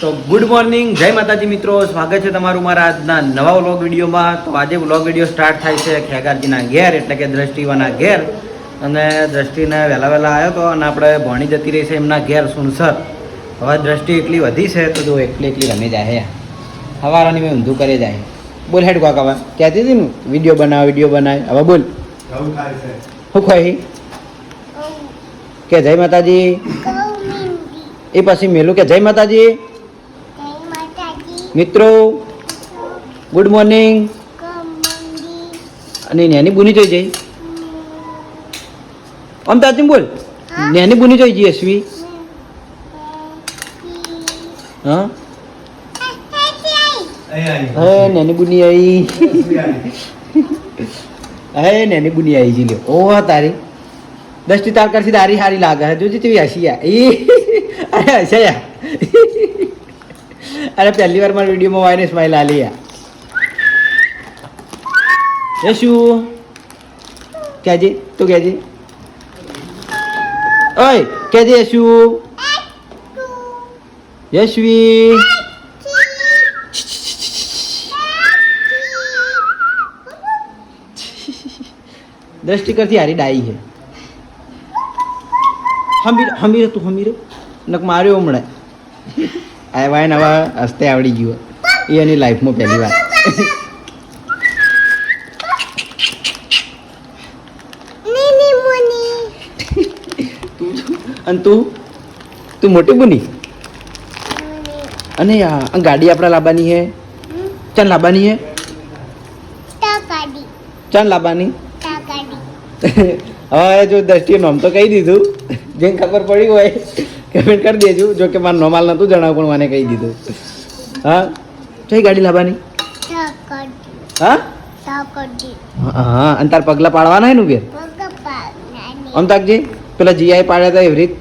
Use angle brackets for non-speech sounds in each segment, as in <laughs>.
તો good morning જય માતાજી મિત્રો. સ્વાગત છે તમારું મારા આજના નવા વ્લોગ વિડીયોમાં. તો આજે વ્લોગ વીડિયો સ્ટાર્ટ થાય છે ખેગારજીના ઘેર એટલે કે દ્રષ્ટિવાના ઘેર. અને દ્રષ્ટિને વહેલા વહેલા આવ્યો હતો અને આપણે ભણી જતી રહી છે એમના ઘેર સુનસર. હવે દ્રષ્ટિ એટલી વધી છે તો જો એકલી એકલી રમી જાય હવારાની મેં ઊંધું કરી જાય. બોલ હેડ કાકા હવે. કહેતી હતી ને વીડિયો બનાવ વીડિયો બનાવ. હવે બોલ. આવું થાય શું ખોઈ? કે જય માતાજી? એ પછી મેલું કે જય માતાજી? મિત્રો ગુડ મોર્નિંગ અને નેની બુની જોઈ જઈ. આમ તાજી બોલ. હા? નેની બુની જોઈ જઈ અશ્વી હા? હે નેની બુની આવી. હે નેની બુની આવી જી લ્યો. ઓહ તારી. દસટી તાર કરશી તારી હારી લાગે. હે જોજી તું હસી આ એ અરે હસયા અરે પહેલી વાર મારા વિડીયોમાં વાયને સ્માઈલ આલી આ યશુ કહેજે તું કહેજે ઓય કહેજે યશુ યશવી દ્રષ્ટિ કરતી હારી ડાઈ છે હમીર હમીર તું હમીર નક માર્યો હમણાં આ વાય નવા હસ્તે આવડી ગયો એ એની લાઈફમાં પહેલી વાર. અને તું? તું મોટી બની? અને આ આ ગાડી આપણા લાવવાની હે? ચાલ લાવવાની હે? ચાલ લાવવાની <laughs> હવે જો દ્રષ્ટિએ નામ તો કહી દીધું. જેને ખબર પડી હોય. કમેન્ટ કરી દેજો જો કે મારું નોમાલ નહોતું જણાવું પણ મને કહી દીધું. હા? કઈ ગાડી લાવવાની? હા? હા અને તાર પગલા પાડવાના હે નું ઘેર આમ પેલા જીઆઈ પાડ્યા હતા એવી રીત?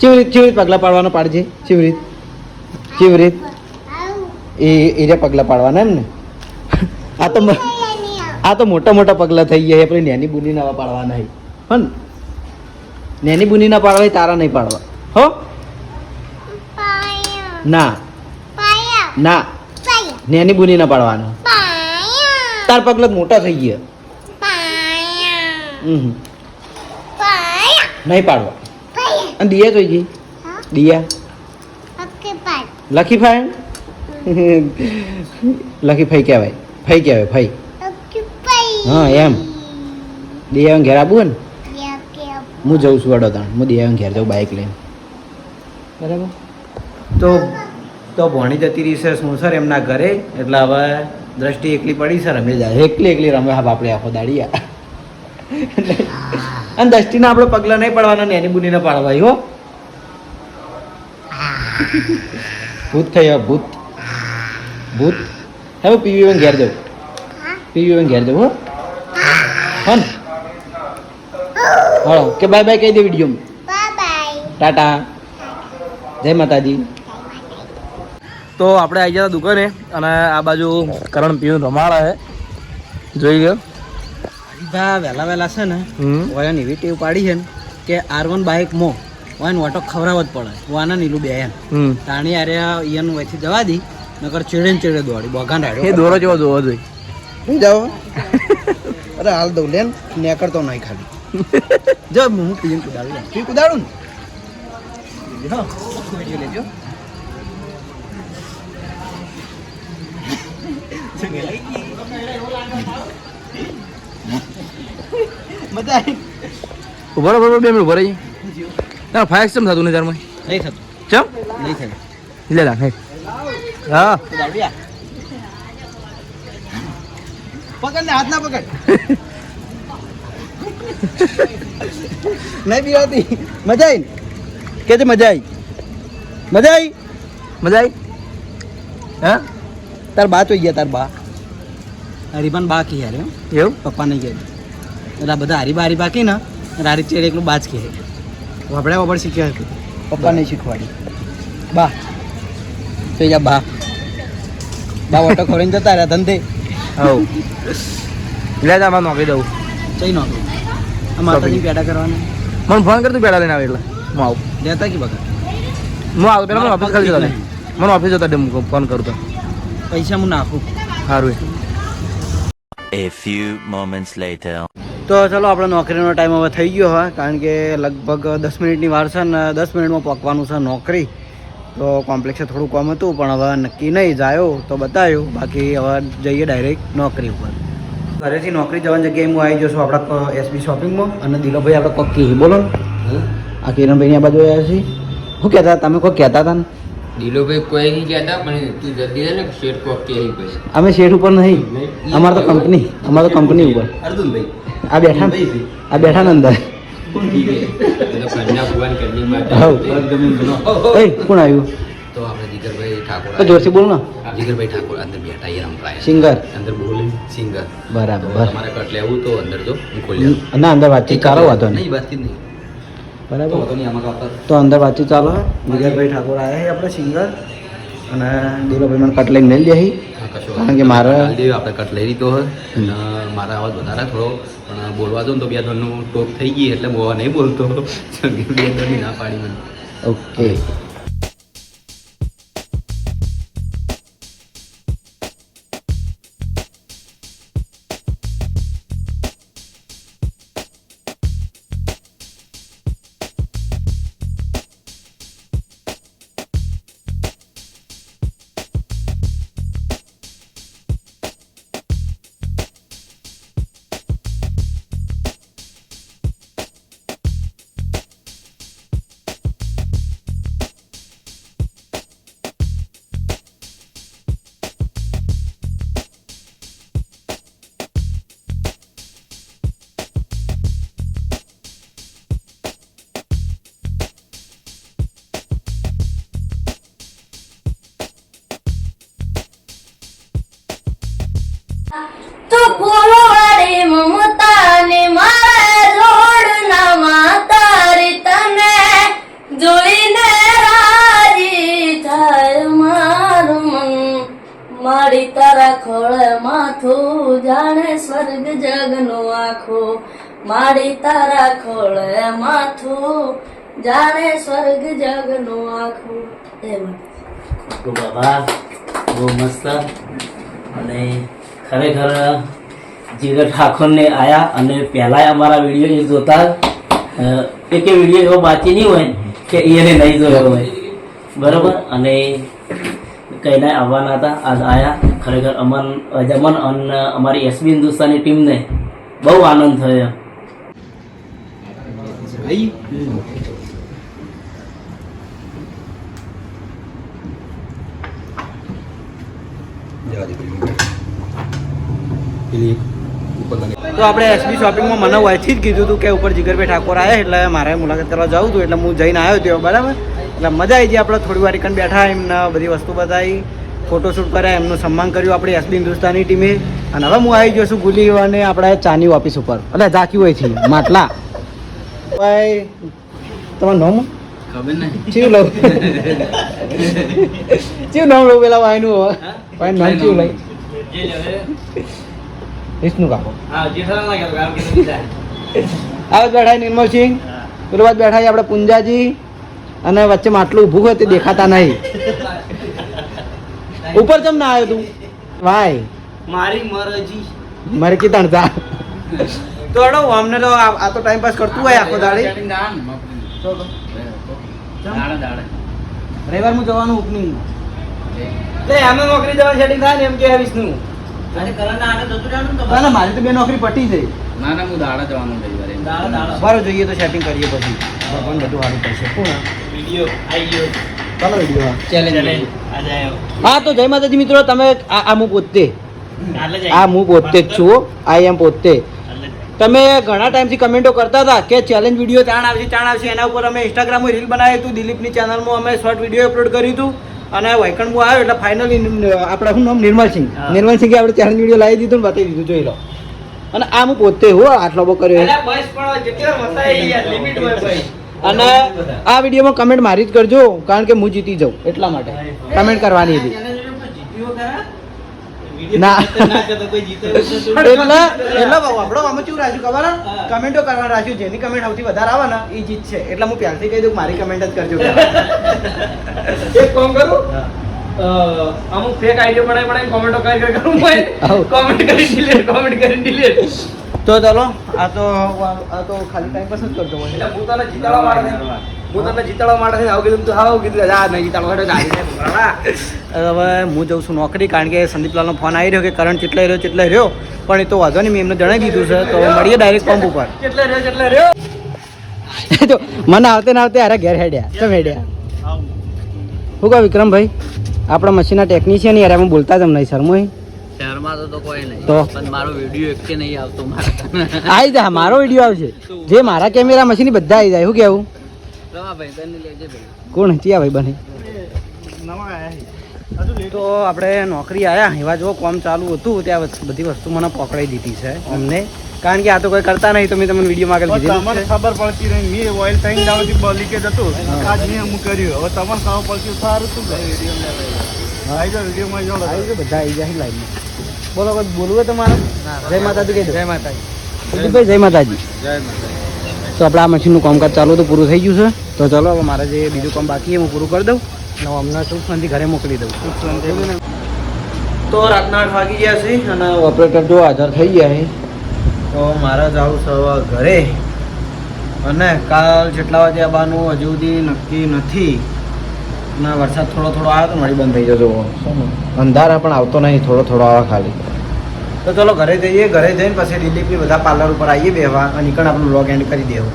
ચેવી રીત ચેવી રીત પગલા પાડવાનો પાડજે? ચેવી રીત? ચેવી રીત? એ એ જે પગલા પાડવાના એમ ને આ તો આ તો મોટા મોટા પગલા થઈ ગયા આપણે નેની બુની નવા પાડવાના હે હન નેની બુની ના પાડવા તારા નહીં પાડવા. હો? ના. ના. નેની બુની ના પાડવાનો. તાર પગલા મોટા થઈ ગયા. હમ નહીં પાડવા. અને દિયા જોઈ ગઈ? દિયા? લખી ફાઈન? લખી ફઈ કહેવાય. ફઈ કહેવાય ફઈ. હા, એમ. દિયા ઘેર આવું ને? હું જઉં છું વડોદરા. હું દિયા ઘેર જાઉં બાઇક લઈને. બરાબર? તો તો ભણી જતી રહી છે શું સર એમના ઘરે? એટલે હવે દ્રષ્ટિ એકલી પડી સર રમે જાય. એકલી એકલી રમે હા આપણે આખો દાડીયા. અને દ્રષ્ટિના આપણે પગલા નહીં પડવાના ને એની બુનીને પાડવા હો. ભૂત થઈ ભૂત. ભૂત. હવે પીવી ઘેર જાઉં. પીવી ઘેર જવું હો. હન. હા કે બાય બાય કહી દે વીડિયો ટાટા. જય માતાજી. તો આપણે આવી ગયા દુકાને અને આ બાજુ કરણ પીવું રમાડા હે જોઈ ગયો હરીભા વહેલા વહેલા છે ને ઓયાને એવી ટેવ પાડી છે ને કે આર વન બાઇક મો ઓયાને ઓટો ખવરાવ જ પડે. વાના નીલું બે એમ. તાણી આરે ઈયન વચ્ચે જવા દી નકર ચેડે ને ચેડે દોડી બોગાન રાડ્યો એ દોરો જેવો જોવો જોઈએ. હું જાઓ <laughs> અરે હાલ દઉં લેન નેકળતો નહીં ખાલી. જો હું પીને કુદાડું લે કુદાડું ને? હા. વીડિયો લેજો મજા આવી. ઊભો રહો, બે મિનિટ ઊભો રહી ના ફાયર કેમ થતું નહીં તારમાં નહીં થતું. ચમ? નહીં થતું. લે લા હે. હા પકડ ને હાથ ના પકડ. <laughs> <laughs> નહીં પીવાતી. મજા આવી કે છે મજા આવી મજા આવી મજા આવી હા? તાર બા તો ગયા તાર બા. હરીબાન બા કહે યાર એવું? પપ્પા નહીં ગયા એટલે આ બધા હરીબા હરીબા કહે ને રારી ચેર એકલું બાજ કહે. વાપડે વાપડ શીખ્યા હતું પપ્પા નહીં શીખવાડી. બા. તો જા બા. બા ઓટો ખોરીને જતા રહ્યા ધંધે. હવ. લે જા માં નોકરી દઉં. ચઈ નોકરી માતાજી પેડા કરવાના. મને ફોન કર તું પેડા લઈને આવે એટલે. હું આવું. લેતા કે બગા હું આવું. પેલા મને ઓફિસ ખાલી જતા. મને ઓફિસ જતા દે ફોન કરું તો. પૈસા હું નાખું. સારું એ. Few moments letter. તો ચલો આપણે નોકરીનો ટાઈમ હવે થઈ ગયો હવે. કારણ કે લગભગ દસ મિનિટની વાર છે ને દસ મિનિટમાં પહોંચવાનું છે નોકરી. તો કોમ્પ્લેક્સે થોડું કમ હતું પણ હવે નક્કી નહીં. જાયો તો બતાવ્યું. બાકી હવે જઈએ ડાયરેક્ટ નોકરી ઉપર. ઘરેથી નોકરી જવાની જગ્યાએ હું આવી જશું આપણા એસબી શોપિંગમાં અને દિલોભાઈ આપણે કોક કહી બોલો. આ કિરણભાઈની આ બાજુ આવ્યા છીએ. શું કહેતા તમે કોઈ કહેતા હતા ને? દિલોભાઈ કોઈ નહીં કહેતા પણ તું રહે ને શેઠ કોક કે પછી. અમે શેઠ ઉપર નહીં. અમારે તો કંપની અમારે તો કંપની ઉપર. અર્જુનભાઈ. આ બેઠા આ બેઠા ને અંદર. કોણ આવ્યું? જીગરભાઈ ઠાકોર તો જોરથી બોલ ને જીગરભાઈ ઠાકોર અંદર બેઠા એ રમતા સિંગર? અંદર બોલી સિંગર. બરાબર તમારે કટ લેવું તો અંદર જો હું ખોલી ના અંદર વાતચીત ચાલો વાંધો નહીં વાતચીત નહીં. બરાબર. વાંધો નહીં આમાં વાપર તો અંદર વાતચીત ચાલો જીગરભાઈ ઠાકોર આવ્યા છે આપણે સિંગર. અને દિલોભાઈ મને કટ લઈને લઈ દે કારણ કે મારે- આપણે કટ લઈ લીધો હોય. અને મારા અવાજ વધારે થોડો પણ બોલવા દો ને તો બે ધોરણનું ટોક થઈ ગઈ એટલે બોવા નહીં બોલતો. <laughs> બે ધનની ના પાડી મને. ઓકે. તારા ખોળ માથું જાણે સ્વર્ગ જગનું આખો. મારી તારા ખોળ માથું જાણે સ્વર્ગ જગનું આખો. તો બાબા બહુ મસ્ત. અને ખરેખર જીગર ઠાકોરને આયા અને પહેલાંય અમારા વીડિયો જોતા એક વીડિયો એવો બાકી નહીં હોય કે એને નહીં જોયો હોય. બરોબર? અને કઈને આવવાના હતા. આજ આયા. ખરેખર અમન અજમન અને અમારી એસબી હિન્દુસ્તાની ટીમને બહુ આનંદ થયો. તો આપણે એસબી શોપિંગમાં મને વહેથી જ કીધું હતું કે ઉપર જીગરભાઈ ઠાકોર આવ્યા એટલે મારે મુલાકાત કરવા જવું હતું એટલે હું જઈને આવ્યો હતો બરાબર? એટલે મજા આવી ગઈ આપણે થોડી વાર એકન બેઠા, એમને બધી વસ્તુ બતાવી. ફોટોશૂટ કર્યા એમનું સન્માન કર્યું આપણી એસબી હિન્દુસ્તાની ટીમે. અને હવે હું આવી ગયો છું ગુલી અને આપણા ચાની ઓફિસ ઉપર. એટલે ઝાંકી હોય છે માટલા. ભાઈ તમારું નામ? ખબર નહીં. ચીવ લઉં. ચીવ નામ લઉં પેલા હવે ભાઈ નામ ચીવ લઈ વિષ્ણુ કાકો. આવે બેઠા નિર્મલસિંહ પેલું બાદ બેઠા આપણે પુંજાજી. અને વચ્ચે માટલું ઊભું હોય તે દેખાતા નહીં. ઉપર ચમ ના આવ્યો તું ભાઈ મારી મરજી મારે કી જા તો અડો અમને તો આ તો ટાઈમ પાસ કરતું હોય આખો દાડે રવિવાર હું જવાનું ઓપનિંગ અમે નોકરી જવાની સેટિંગ થાય ને એમ કે વિષ્ણુ ના ના મારી તો બે નોકરી પટી છે ના ના હું દાડા જવાનું રવિવારે બરો જોઈએ તો સેટિંગ કરીએ પછી ભગવાન બધું સારું કરશે કોણ વીડિયો આવી ગયો ચાલો ચેલેન્જ હા તો જય માતાજી મિત્રો તમે આ હું પોતે. આ હું પોતે જ છું આઈ એમ પોતે. તમે ઘણા ટાઈમથી કમેન્ટો કરતા હતા કે ચેલેન્જ વીડિયો ચાણ આવશે ચાણ આવશે. એના ઉપર અમે ઇન્સ્ટાગ્રામમાં રીલ બનાવી હતું. દિલીપની ચેનલમાં અમે શોર્ટ વીડિયો અપલોડ કર્યું હતું. અને વૈકણબુ આવ્યો એટલે ફાઇનલી આપણે શું નામ? નિર્મલસિંહ. નિર્મલસિંહે આપણે ચેલેન્જ વીડિયો લાવી દીધું ને બતાવી દીધું જોઈ લો. અને આ હું પોતે હું આટલો બહુ કર્યો. બસ પણ જેટલા વતાય યાર લિમિટ હોય ભાઈ અને આ વિડીયોમાં કમેન્ટ મારી જ કરજો કારણ કે હું જીતી જાઉં એટલા માટે. કમેન્ટ કરવાની હતી. ના. એટલે એટલે આપણો આમાં કેવું રાખ્યું ખબર? કમેન્ટો કરવાનું રાખ્યું જેની કમેન્ટ સૌથી વધારે આવે ને એ જીતશે. એટલે હું પહેલથી કહી દઉં મારી કમેન્ટ જ કરજો <laughs> એક કામ કરું? અમુક ફેક આઈડિયો બનાવી બનાવી કોમેન્ટો કરું <laughs> કોમેન્ટ કરી ડિલેટ કોમેન્ટ કરી ડિલીટ તો ચાલો આ તો આ તો ખાલી ટાઈમ પાસ જ કરતો હોય. એટલે પોતાને તને જીતાડવા માટે થઈને- હું જીતાડવા માટે થઈને આવું કીધું તું હાવ કીધું આ નહીં જીતાડવા માટે હવે હું જઉં છું નોકરી કારણ કે સંદીપલાલનો ફોન આવી રહ્યો કે કરંટ કેટલાય રહ્યો કેટલાય રહ્યો. પણ એ તો વાંધો નહીં મેં એમને જણાવી દીધું છે તો મળીએ ડાયરેક્ટ પંપ ઉપર. કેટલે રહ્યો કેટલે રહ્યો. તો મને આવતે ને આવતે અરે ઘેર હેડ્યા કેમ હેડ્યા. શું કહો વિક્રમભાઈ? આપણા મશીનના ટેકનિશિયન યાર એમ બોલતા જ નહીં શર્મો શહેરમાં તો તો કોઈ નહીં. તો? પણ મારો વીડિયો એક કે નહીં આવતો મારા. આવી જા મારો વીડિયો આવશે. જે મારા કેમેરા મશીન બધા આવી જાય શું કેવું? ભાઈ તને લેજે ભાઈ. કોણ? ચિયા ભાઈ બને તો આપણે નોકરી આવ્યા એવા જો કોમ ચાલુ હતું ત્યાં બધી વસ્તુ મને પકડાઈ દીધી છે અમને. કારણ કે આ તો કોઈ કરતા નહીં તો મેં તમને વીડિયો કીધેલું તમને ખબર પડતી રહી મેં ઓઇલ દાવાથી લીકેજ હતું. આજ મેં અમુક કર્યું. હવે તમને ખબર પડતી સારું શું વીડિયો બધા આવી જાય લાઈનમાં બોલો કોઈ બોલવું તમારે? જય માતાજી કહી દો જય માતાજી. ભાઈ જય માતાજી. તો આપણે આ મશીનનું કામકાજ ચાલુ તો પૂરું થઈ ગયું છે. તો ચલો હવે મારે જે બીજું કામ બાકી છે હું પૂરું કરી દઉં. અને હું હમણાં સુખ શાંતિ ઘરે મોકલી દઉં. તો રાતના આઠ વાગી ગયા છે અને ઓપરેટર જો હાજર થઈ ગયા છે. તો મારા જવું સવા ઘરે. અને કાલ જેટલા વાગે આવવાનું હજુ સુધી નક્કી નથી. ના વરસાદ થોડો થોડો આવ્યો તો મળી બંધ થઈ જજો અંધારા પણ આવતો નહીં થોડો થોડો આવે ખાલી. તો ચલો ઘરે જઈએ ઘરે જઈને પછી દિલીપની બધા પાર્લર ઉપર આવીએ બેહવા અને નીકળ આપણું લોગ એન્ડ કરી દેવું.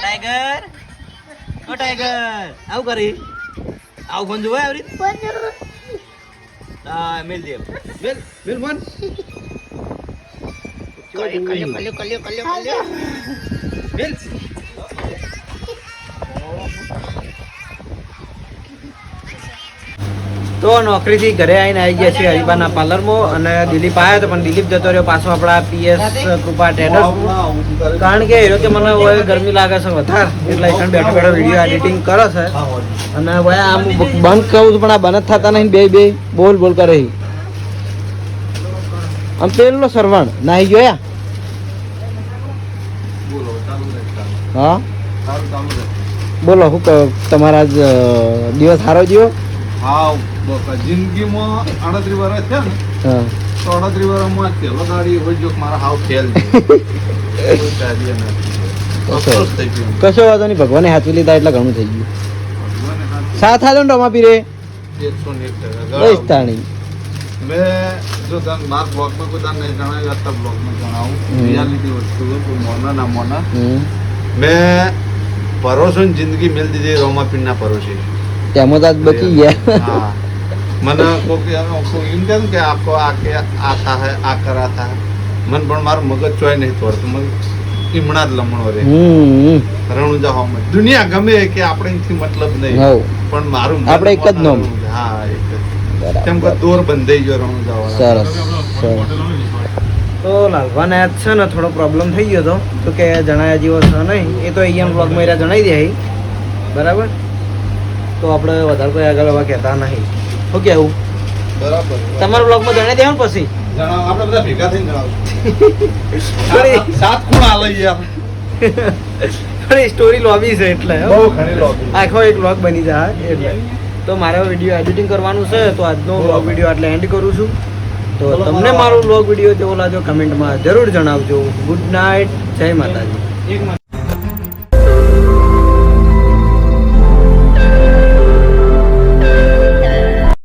ટાઈગર? ઓ ટાઈગર આવું કરી. આવું ફોન જોવાય આવરી? હા મેલ દે. મેલ મેલ ફોન. કલ્યો કલ્યો કલ્યો કલ્યો કલ્યો. મેલ તો નોકરીથી ઘરે આવીને આવી ગયા છીએ હરિબાના પાર્લરમાં અને દિલીપ આવ્યો તો પણ દિલીપ જતો રહ્યો પાછો આપણા પીએસ કૃપા ટેડર કારણ કે એ કે મને હવે ગરમી લાગે છે વધારે, એટલે અહીં બેઠો બેઠો વીડિયો એડિટિંગ કરે છે. અને ભાઈ આમ બંધ કહું છું પણ આ બંધ થતા નહીં, બે બે બોલ બોલ કરે આમ પેલો સરવણ, નાહી ગયો હા? બોલો શું તમારા દિવસ સારો ગયો હા જિંદગીમાં અડત્રીસ વર્ષ છે ને હા. તો અડત્રીસ વર્ષમાં પહેલો દાડી હોય જો મારા હાવ ગયો. કશો વાંધો નહીં ભગવાને હાથવી લીધા એટલે ઘણું થઈ ગયું. સાથ હાલો ને રમા પીરે. તાણી મેં જો તમે મારા બ્લોગમાં કોઈ તમને જણાવ્યું હતા બ્લોગમાં જણાવું. રિયાલિટી વસ્તુ મોના ના મોના. મેં ભરોસો જિંદગી મેલ દીધી રોમા ના ભરોસે. તેમાં તો બચી ગયા. હા. મને કોઈ એમ કહે કે આપકો આ કે આતા હે આ કરા થા મન પણ મારું મગજ ચોય નહીં તોડતું. મને ઈમણા જ લમણો રે રણુજા હોમ દુનિયા ગમે કે આપણે એનાથી મતલબ નહીં. પણ મારું આપણે એક જ નોમ. હા એક જ. કેમ કે દોર બંધાઈ ગયો રણુજા સરસ. સરસ. તો લાલભાને આજ છે ને થોડો પ્રોબ્લેમ થઈ ગયો હતો. તો કે જણાયા જેવો છે નહીં. એ તો અહીંયા બ્લોગમાં એરા જણાવી દે બરાબર? તો આપણે વધારે કોઈ આગળ હવે કહેતા નહીં. શું કહેવું? બરાબર. તમારા બ્લોગમાં જણાવી દેવાનું પછી? આપણે બધા ભેગા થઈને જણાવશું. સાત ખૂણ આલે યાર સ્ટોરી લોબી છે એટલે બહુ ઘણી લોબી આખો એક વ્લોગ બની જાય એટલે. તો મારે વીડિયો એડિટિંગ કરવાનું છે તો આજનો વ્લોગ વીડિયો એટલે એન્ડ કરું છું. તો તમને મારો વ્લોગ વીડિયો કેવો લાગ્યો? કમેન્ટમાં જરૂર જણાવજો. ગુડ નાઇટ જય માતાજી.